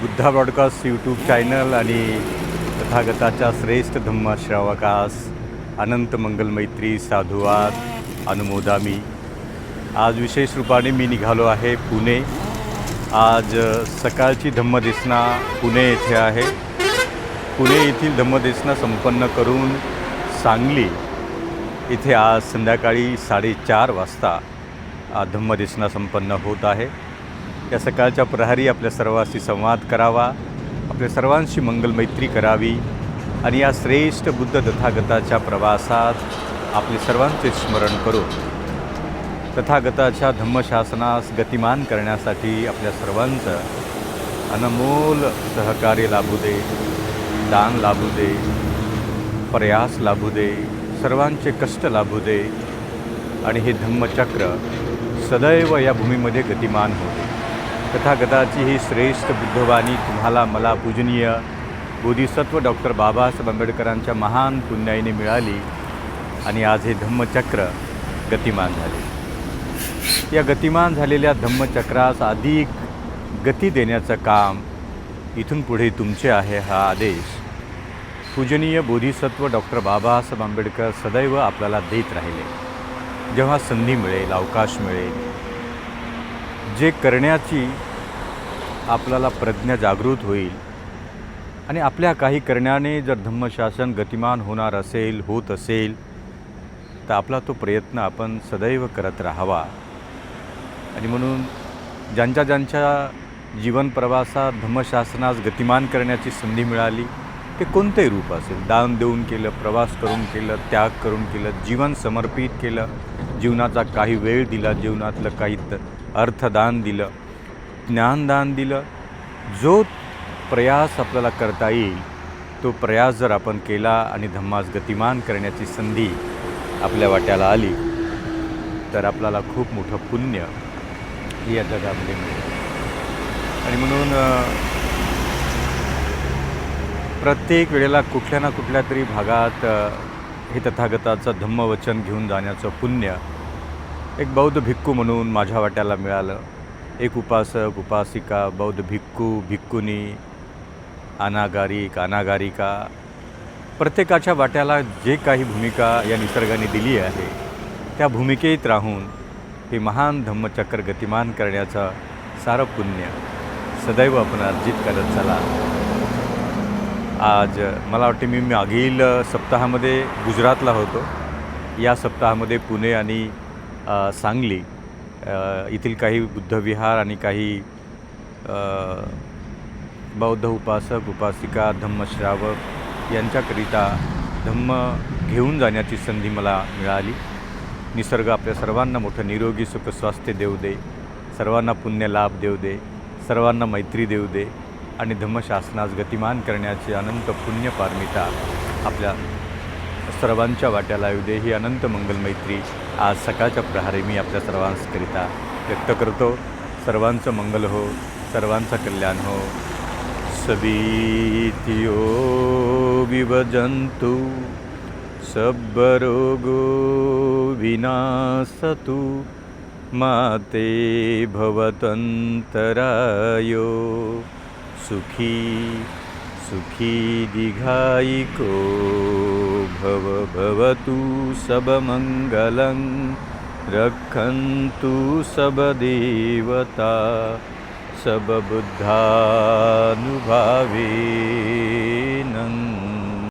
Buddha broadcast YouTube channel आणि तथागताच्या श्रेष्ठ धम्म श्रावकास अनंत मंगल मैत्री साधुवाद अनुमोदामी. आज विशेष रूपाने मी निघालो आहे पुणे. आज सकाळची धम्मदेसना पुणे येथे आहे. पुणे येथील धम्मदेसना संपन्न करून सांगली इथे आज संध्याकाळी साडेचार वाजता धम्मदेसना संपन्न होत आहे. या सकाळच्या प्रहरी आपल्या सर्वांशी संवाद करावा आपल्या सर्वांशी मंगलमैत्री करावी आणि या श्रेष्ठ बुद्ध तथागताच्या प्रवासात आपले सर्वांचे स्मरण करून तथागताच्या धम्मशासनास गतिमान करण्यासाठी आपल्या सर्वांचं अनमोल सहकार्य लाभू दे दान लाभू दे प्रयास लाभू दे सर्वांचे कष्ट लाभू दे आणि हे धम्मचक्र सदैव या भूमीमध्ये गतिमान होते. तथागताची ही श्रेष्ठ बुद्धवाणी तुम्हाला मला पूजनीय. बोधिसत्व डॉक्टर बाबासाहेब आंबेडकरांच्या महान पुण्याईने मिळाली आणि आज हे धम्मचक्र गतिमान झाले. या गतिमान झालेल्या धम्मचक्रास अधिक गती देण्याचं काम इथून पुढे तुमचे आहे हा आदेश. पूजनीय बोधिसत्व डॉक्टर बाबासाहेब आंबेडकर सदैव आपल्याला देत राहिले. जेव्हा संधी मिळेल अवकाश मिळेल जे करण्याची आपल्याला प्रज्ञा जागृत होईल आणि आपल्या काही करण्याने जर धम्मशासन गतिमान होणार असेल होत असेल तर आपला तो प्रयत्न आपण सदैव करत राहावा. आणि म्हणून ज्यांच्या ज्यांच्या जीवन प्रवासात धम्मशासनास गतिमान करण्याची संधी मिळाली ते कोणतेही रूप असेल. दान देऊन केलं प्रवास करून केलं त्याग करून केलं जीवन समर्पित केलं जीवनाचा काही वेळ दिला जीवनातलं काही तर अर्थदान दिलं ज्ञानदान दिलं. जो प्रयास आपल्याला करता येईल तो प्रयास जर आपण केला आणि धम्मास गतिमान करण्याची संधी आपल्या वाट्याला आली तर आपल्याला खूप मोठं पुण्य या जगामध्ये मिळेल. आणि म्हणून प्रत्येक वेळेला कुठल्या ना कुठल्या तरी भागात हे तथागताचं धम्मवचन घेऊन जाण्याचं पुण्य एक बौद्ध भिक्खू म्हणून माझ्या वाट्याला मिळालं. एक उपासक उपासिका बौद्ध भिक्खू भिक्खुनी अनागारिक अनागारिका. प्रत्येकाच्या वाट्याला जे काही भूमिका या निसर्गाने दिली आहे त्या भूमिकेत राहून हे महान धम्मचक्र गतिमान करण्याचं सारं पुण्य सदैव आपण अर्जित करत चला. आज मला वाटते मी मागील सप्ताहामध्ये गुजरातला होतो. या सप्ताहामध्ये पुणे आणि सांगली येथील काही बुद्धविहार आणि काही बौद्ध उपासक उपासिका धम्मश्रावक यांच्याकरिता धम्म घेऊन जाण्याची संधी मला मिळाली. निसर्ग आपल्या सर्वांना मोठं निरोगी सुख स्वास्थ्य देऊ दे. सर्वांना पुण्य लाभ देऊ दे. सर्वांना मैत्री देऊ दे. आणि धम्मशासनास गतिमान करण्याची अनंत पुण्य पारमिता आपल्या सर्वांच्या वाट्याला येऊ दे ही अनंत मंगल मैत्री. आज सकाळच्या प्रहारे मी आपल्या सर्वांकरिता व्यक्त करतो. सर्वांचं मंगल हो सर्वांचं कल्याण हो. सबीतियो विभजन्तु सब्बरोगो विनाशतु. माते भवतन्तरायो सुखी सुखी दीघायिको भव भवतु सबमङ्गलं रक्षन्तु सबदेवता सबबुद्धानुभावे